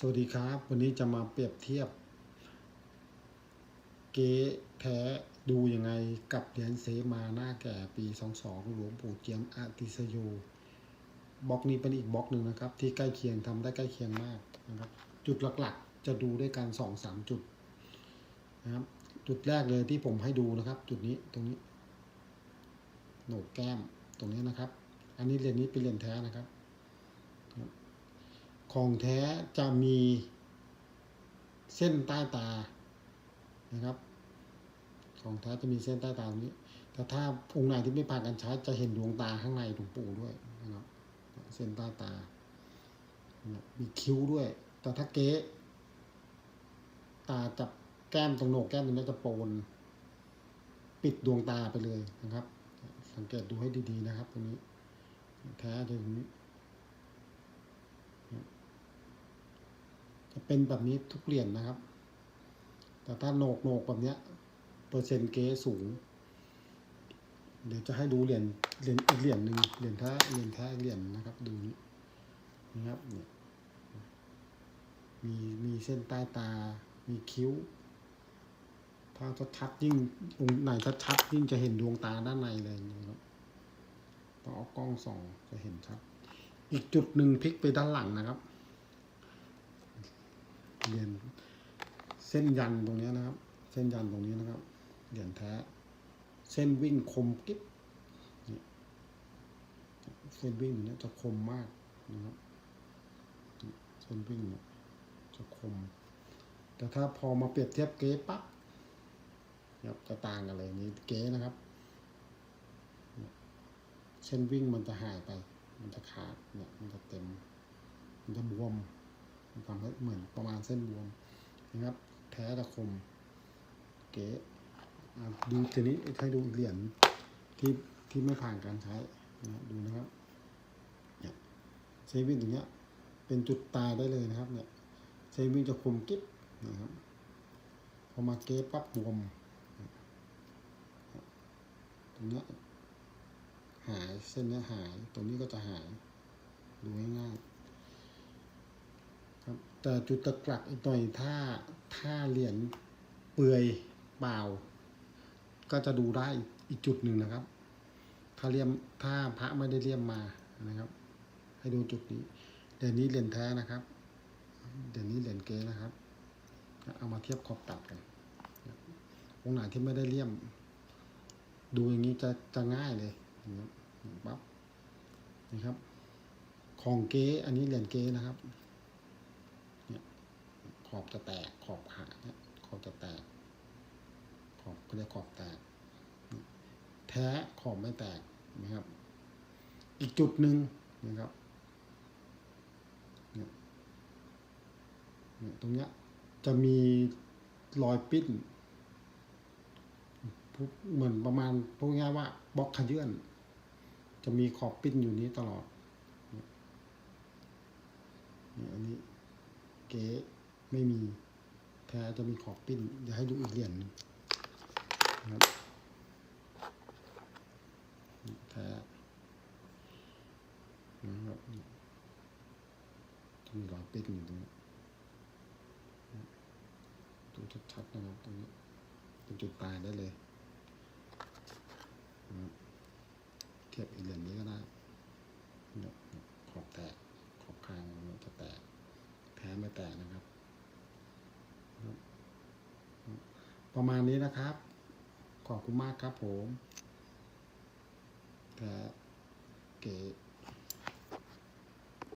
สวัสดีครับ วันนี้จะมาเปรียบเทียบ เก๊แท้ดูยังไงกับเหรียญเสมาหน้าแก่ปี 22 หลวงปู่เจียมอาติสโยบล็อกนี้เป็นอีกบล็อกหนึ่งนะครับ ที่ใกล้เคียงทำได้ใกล้เคียงมากนะครับ จุดหลักๆ จะดูด้วยกันสองสามจุดนะครับ จุดแรกเลยที่ผมให้ดูนะครับ จุดนี้ตรงนี้โหนกแก้มตรงนี้นะครับ อันนี้เหรียญนี้เป็นเหรียญแท้นะครับ ของแท้จะมีเส้นใต้ตานะครับ ของแท้จะมีเส้นใต้ตาตรงนี้ แต่ถ้าองค์ไหนที่ไม่ผ่านการใช้จะเห็นดวงตาข้างในหลวงปู่ด้วยนะครับ เส้นใต้ตา มีคิ้วด้วย แต่ถ้าเก๊ตาจับแก้มตรงโหนกแก้มตรงนี้จะโปนปิดดวงตาไปเลยนะครับ สังเกตดูให้ดีๆนะครับตรงนี้แท้จะอย่างนี้ จะเป็นแบบนี้ทุกเหรียญนะครับ แต่ถ้าโหนกโหนกแบบเนี้ยเปอร์เซ็นต์เก๊สูง เดี๋ยวจะให้ดูเหรียญเหรียญอีกเหรียญหนึ่งเหรียญแท้เหรียญแท้เหรียญนะครับ ดูนี้นะครับเนี่ยมีมีเส้นใต้ตา มีคิ้ว ถ้าชัดๆยิ่งองค์ไหนชัดๆยิ่งจะเห็นดวงตาด้านในเลยนะครับต้องเอากล้องส่องจะเห็นชัดอีกจุดหนึ่งพลิกไปด้านหลังนะครับ เหรียญเส้นยันตรงนี้นะครับ เส้นยันตรงนี้นะครับ เหรียญแท้ เส้นวิ่งคมกิ๊บเส้นวิ่งตรงนี้จะคมมากนะครับเส้นวิ่งเนี่ยจะคม แต่ถ้าพอมาเปรียบเทียบเก๊ปั๊บเนี่ยจะต่างกันเลยนี่เก๊นะครับ เส้นวิ่งมันจะหายไป มันจะขาดเนี่ยมันจะเต็ม มันจะบวม มันทำให้เหมือนประมาณเส้นบวมนะครับ แท้ตะคม เก๋ดูทีนี้ให้ดูเหรียญที่ที่ไม่ผ่านการใช้นะดูนะครับเนี่ยเซวินตรงเนี้ย เป็นจุดตายได้เลยนะครับ เนี่ยเซวินจะคมกิ๊บนะครับพอมาเก๊ปั๊บบวมตรงเนี้ยหายเส้นเนี้ยหายตรงนี้ก็จะหายดูง่ายๆ ครับแต่จุดตะกลักอีกหน่อยถ้าถ้าเหรียญเปื่อยเปล่า ก็จะดูได้อีกจุดหนึ่งนะครับ ถ้าเลี่ยมถ้าพระไม่ได้เลี่ยมมานะครับ ให้ดูจุดนี้เหรียญนี้เหรียญแท้นะครับเหรียญนี้เหรียญเกนะครับ เอามาเทียบขอบตัดกันองค์ไหนที่ไม่ได้เลี่ยม ดูอย่างนี้จะจะง่ายเลยนะครับปั๊บนี่ครับ ของเก๊อันนี้เหรียญเกนะครับ อบจะแตกขอบขาเนี่ยขอบจะแตก ขอบเขาเรียกขอบแตก แท้ขอบไม่แตกนะครับ อีกจุดหนึ่งนะครับตรงเนี้ยจะมีรอยปิ้นเหมือนประมาณพูดง่ายว่าบล็อกขยื่นจะมีขอบปิ้นอยู่นี้ตลอด อันนี้เก๋ ไม่มีแท้จะมีขอบปิ้นเดี๋ยวให้ดูอีกเหรียญนึงนะครับแท้นะครับจะมีรอยปิ้นอยู่ตรงนี้ดูชัดๆนะครับตรงนี้เป็นจุดตายได้เลยนะเทียบอีกเหรียญนี้ก็ได้ขอบแตกขอบคางมันจะแตกแท้ไม่แตกนะครับ ประมาณนี้นะครับ ขอบคุณมากครับผมแต่เก๋